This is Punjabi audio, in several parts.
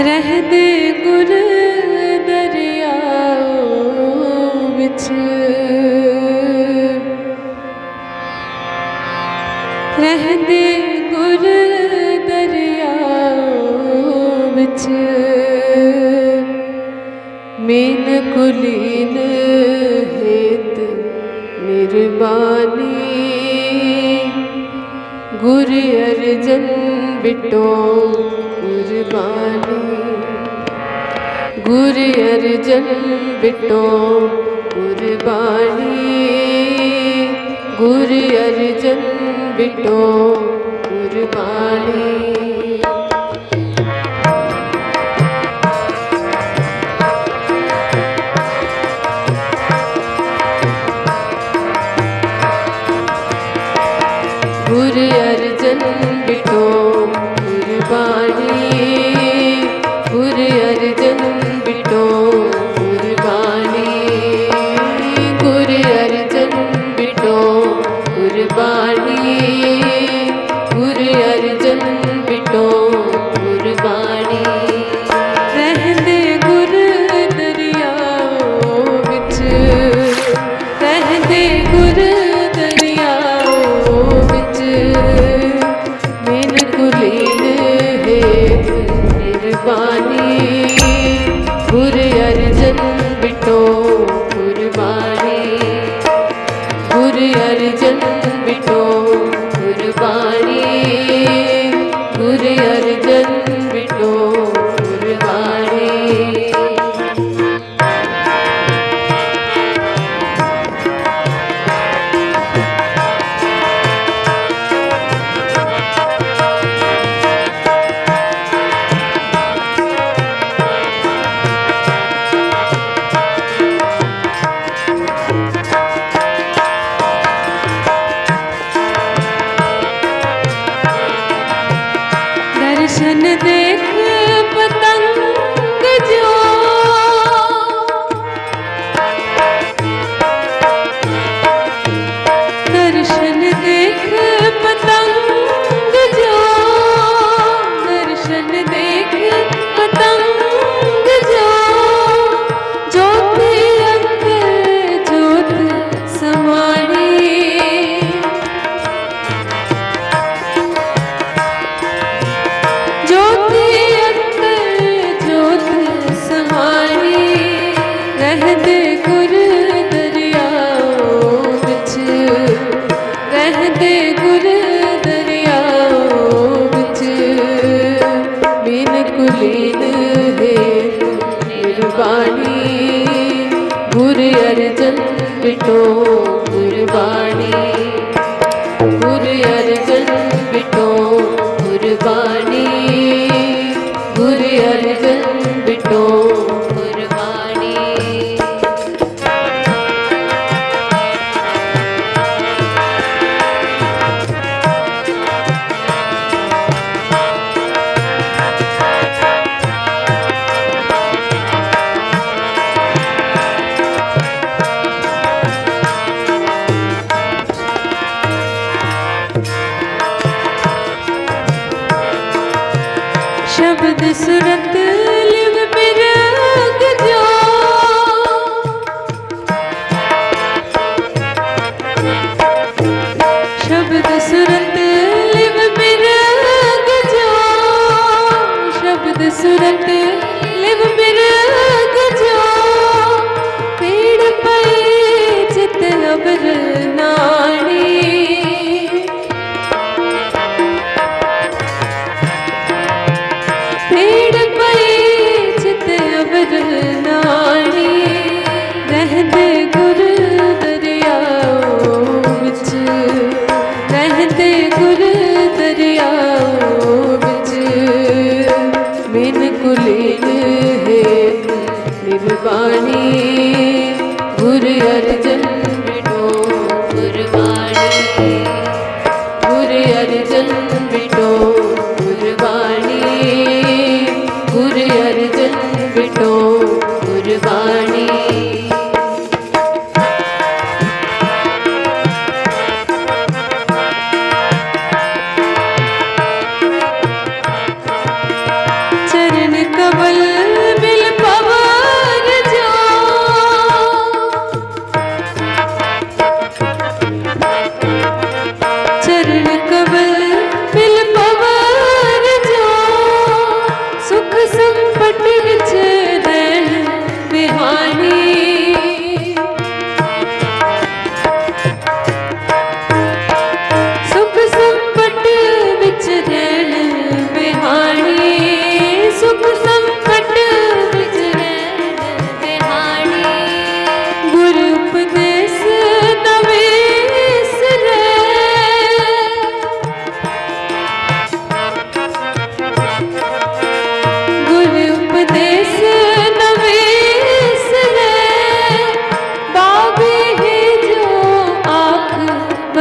ਰਹਿਦੇ ਗੁਰ ਦਰਿਆਓ ਵਿੱਚ। ਰਹਿਦੇ ਗੁਰ ਦਰਿਆਓ ਵਿੱਚ। ਮੀਨ ਕੁਲੀਨ ਹੇਤ ਨਿਰਬਾਨੀ। ਗੁਰ ਅਰਜਨ ਬਿਟੋ अर्जन कुर्बानी गुर अर्जन बिटो कुर्बानी गुर अर्जन बिटो कुर्बानी सूर्य दर्शन देख ी ਦਸਰਤ ਰਹਿੰਦੇ ਗੁਰ ਦਰਿਆਓ ਬਿਨ ਕੁਲੀਨ ਹੈ ਨਿਰਵਾਣੀ ਗੁਰ ਅਰ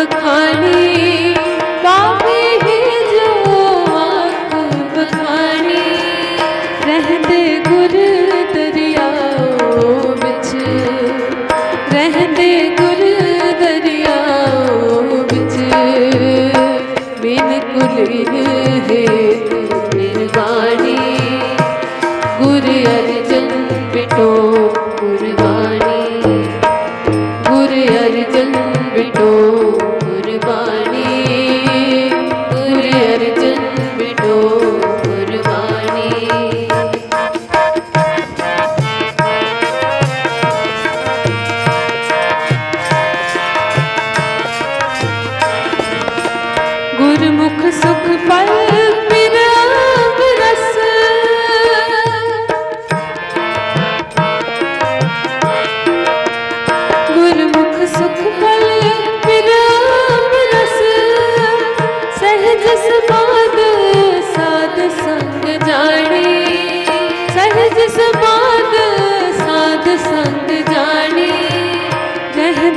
खाली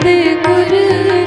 गुरु